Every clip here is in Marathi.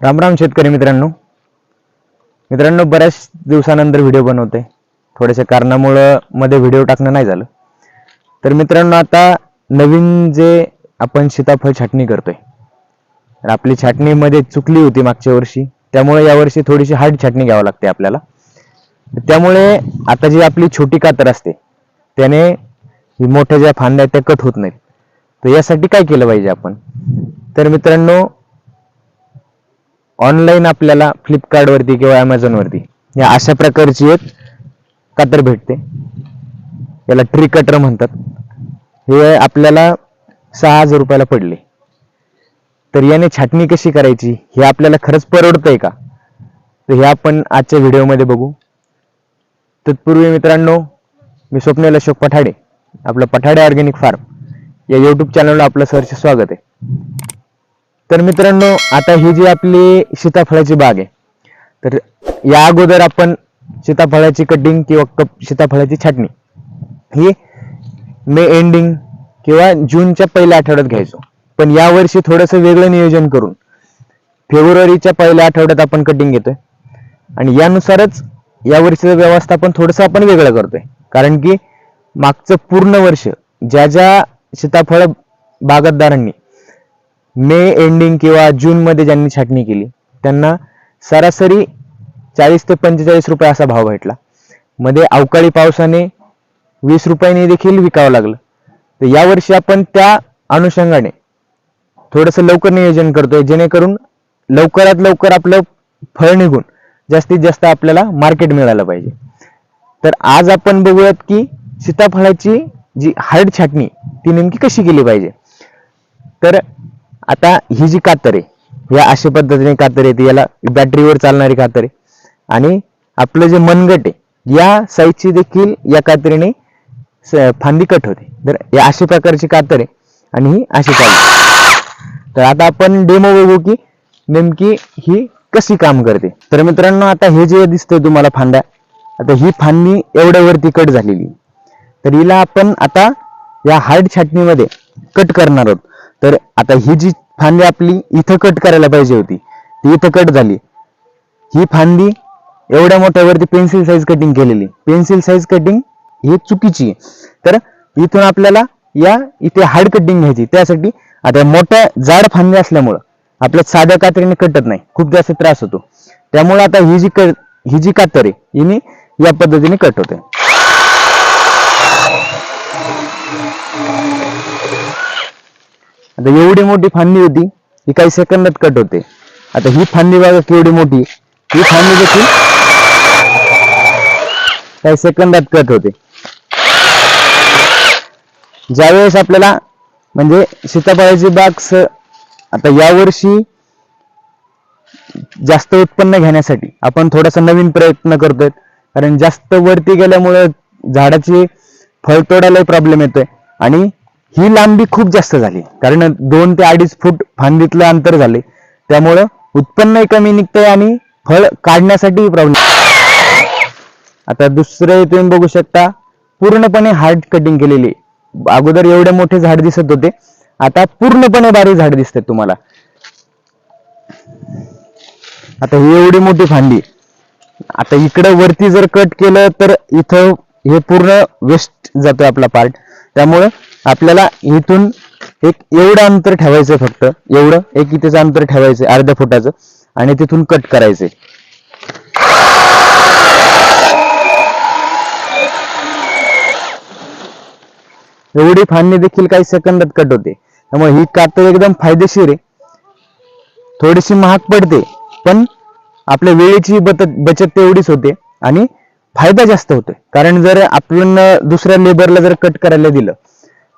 राम राम शेतकरी मित्रांनो. मित्रांनो बऱ्याच दिवसानंतर व्हिडिओ बनवतोय थोड्याशा कारणामुळं मध्ये व्हिडिओ टाकणं नाही झालं. तर मित्रांनो आता नवीन जे आपण सीताफळ छाटणी करतोय. तर आपली छाटणीमध्ये चुकली होती मागच्या वर्षी. त्यामुळे यावर्षी थोडीशी हार्ड छाटणी घ्यावी लागते आपल्याला. त्यामुळे आता जी आपली छोटी कातर असते त्याने मोठ्या ज्या फांद्या त्या कट होत नाहीत. तर यासाठी काय केलं पाहिजे आपण? तर मित्रांनो ऑनलाईन आपल्याला फ्लिपकार्टवरती किंवा अमेझॉनवरती या अशा प्रकारची एक कातर भेटते. याला ट्री कटर म्हणतात. हे आपल्याला सहा हजार रुपयाला पडले. तर याने छाटणी कशी करायची? हे आपल्याला खरंच परवडतंय का? तर हे आपण आजच्या व्हिडिओमध्ये बघू. तत्पूर्वी मित्रांनो मी स्वप्नेल अशोक पठाडे आपलं पठाडे ऑर्गॅनिक फार्म. या यूट्यूब चॅनलला आपलं सरचे स्वागत आहे. तर मित्रांनो आता ही जी आपली सीताफळाची बाग आहे तर या अगोदर आपण सीताफळाची कटिंग किंवा कप सीताफळाची छाटणी ही मे एंडिंग किंवा जूनच्या पहिल्या आठवड्यात घ्यायचो. पण यावर्षी थोडंसं वेगळं नियोजन करून फेब्रुवारीच्या पहिल्या आठवड्यात आपण कटिंग घेतोय. आणि यानुसारच यावर्षीचं व्यवस्थापन थोडंसं आपण वेगळं करतोय. कारण की मागचं पूर्ण वर्ष ज्या ज्या सीताफळ बागायतदारांनी मे एंडिंग किंवा जून मध्ये ज्यांनी छाटणी केली त्यांना सरासरी चाळीस ते पंचेचाळीस रुपये असा भाव भेटला. मध्ये अवकाळी पावसाने वीस रुपयांनी देखील विकावं लागलं. तर यावर्षी आपण त्या अनुषंगाने थोडंसं लवकर नियोजन करतोय जेणेकरून लवकरात लवकर आपलं फळ निघून जास्तीत जास्त आपल्याला मार्केट मिळालं पाहिजे. तर आज आपण बघूयात की सीताफळाची जी हार्ड छाटणी ती नेमकी कशी केली पाहिजे. तर आता ही जी कातर आहे या अशा पद्धतीने कातर येते याला बॅटरीवर चालणारी कातर. आहे आणि आपलं जे मनगट आहे या साईजची देखील या कात्रीने फांदी कट होते. तर या अशा प्रकारची कातर आहे आणि ही अशी चालते. तर आता आपण डेमो बघू की नेमकी ही कशी काम करते. तर मित्रांनो आता हे जे दिसतंय तुम्हाला फांद्या आता ही फांदी एवढ्या वरती कट झालेली तर हिला आपण आता या हार्ड छाटणीमध्ये कट करणार आहोत. तर आता ही जी फांदी आपली इथं कट करायला पाहिजे होती ती इथं कट झाली. ही फांदी एवढ्या मोठ्यावरती पेन्सिल साईज कटिंग केलेली. पेन्सिल साईज कटिंग ही चुकीची आहे. तर इथून आपल्याला या इथे हार्ड कटिंग घ्यायची. त्यासाठी आता मोठ्या जाड फांदी असल्यामुळं आपल्या साध्या कात्रीने कटत नाही. खूप जास्त त्रास होतो. त्यामुळे आता ही जी क ही जी कातर आहे हिने या पद्धतीने कट होते. आता एवढी मोठी फांदी होती ही काही सेकंदात कट होते. आता ही फांदी बघा केवढी मोठी. ही फांदी देखील काही सेकंदात कट होते. ज्यावेळेस आपल्याला म्हणजे सीताफळाची बाग स आता यावर्षी जास्त उत्पन्न घेण्यासाठी आपण थोडासा नवीन प्रयत्न करतोय. कारण जास्त वरती गेल्यामुळे झाडाची फळ तोडायला प्रॉब्लेम येतोय. आणि ही लांबी खूप जास्त झाली. कारण दोन ते अडीच फूट फांदीतलं अंतर झाले. त्यामुळं उत्पन्नही कमी निघतंय आणि फळ काढण्यासाठी प्रॉब्लेम आता दुसरे तुम्ही बघू शकता. पूर्णपणे हार्ड कटिंग केलेली. अगोदर एवढे मोठे झाड दिसत होते. आता पूर्णपणे बारीक झाड दिसते तुम्हाला. आता ही एवढी मोठी फांदी. आता इकडं वरती जर कट केलं तर इथं हे पूर्ण वेस्ट जातोय आपला पार्ट त्यामुळे आपल्याला इथून एक एवढं अंतर ठेवायचं फक्त. एवढं एक इथेच अंतर ठेवायचं अर्ध्या फुटाचं. आणि तिथून कट करायचंय. एवढी फांदी देखील काही सेकंदात कट होते. त्यामुळे ही कातर एकदम फायदेशीर आहे. थोडीशी महाग पडते पण आपल्या वेळेची बचत बचत तेवढीच होते. आणि फायदा जास्त होतोय. कारण जर आपण दुसऱ्या लेबरला जर कट करायला दिलं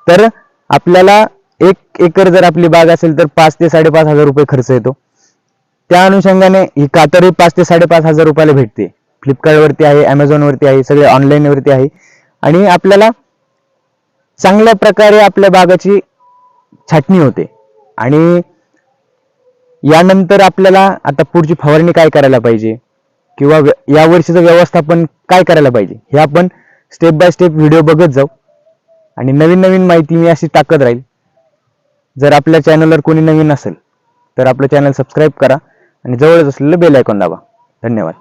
तर आपल्याला एक एकर जर आपली बाग असेल तर पाच ते साडेपाच हजार रुपये खर्च येतो. त्या अनुषंगाने ही कातरी पाच ते साडेपाच हजार रुपयाला भेटते. फ्लिपकार्टवरती आहे अमेझॉनवरती आहे सगळे ऑनलाईनवरती आहे. आणि आपल्याला चांगल्या प्रकारे आपल्या बागाची छाटणी होते. आणि यानंतर आपल्याला आता पुढची फवारणी काय करायला पाहिजे? किंवा या वर्षीचं व्यवस्थापन काय करायला पाहिजे? हे आपण स्टेप बाय स्टेप व्हिडिओ बघत जाऊ. आणि नवीन नवीन माहिती मी अशी टाकत राहील. जर आपल्या चॅनलवर कोणी नवीन असेल तर आपलं चॅनल सबस्क्राईब करा आणि जवळच असलेलं बेल आयकॉन दाबा. धन्यवाद.